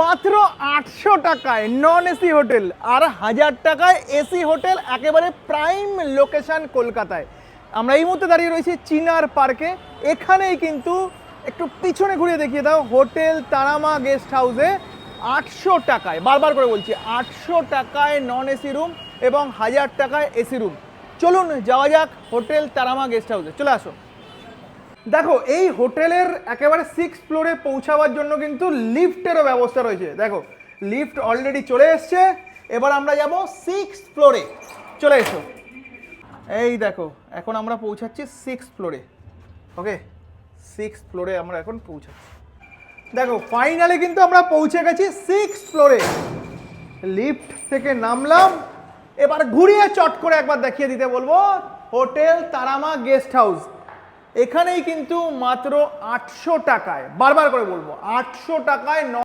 মাত্র আটশো টাকায় নন এসি হোটেল আর হাজার টাকায় এসি হোটেল একেবারে প্রাইম লোকেশান কলকাতায়। আমরা এই মুহূর্তে দাঁড়িয়ে রয়েছি চিনার পার্কে। এখানেই কিন্তু একটু পিছনে ঘুরিয়ে দেখিয়ে দাও, হোটেল তারামা গেস্ট হাউসে আটশো টাকায়, বারবার করে বলছি, আটশো টাকায় নন এসি রুম এবং হাজার টাকায় এসি রুম চলুন যাওয়া যাক হোটেল তারামা গেস্ট হাউসে চলে আসো। দেখো, এই হোটেলের একেবারে সিক্স ফ্লোরে পৌঁছাবার জন্য কিন্তু লিফটেরও ব্যবস্থা রয়েছে। দেখো, লিফট অলরেডি চলে এসছে। এবার আমরা যাব সিক্স ফ্লোরে চলে এসো। এই দেখো, এখন আমরা পৌঁছাচ্ছি সিক্স ফ্লোরে ওকে সিক্স ফ্লোরে আমরা এখন পৌঁছাচ্ছি। দেখো ফাইনালি কিন্তু আমরা পৌঁছে গেছি সিক্স ফ্লোরে লিফট থেকে নামলাম। এবার ঘুরিয়ে চট করে একবার দেখিয়ে দিতে বলব। হোটেল তারামা গেস্ট হাউস এখানেই কিন্তু মাত্র আটশো টাকায় বারবার করে বলব আটশো টাকায় ন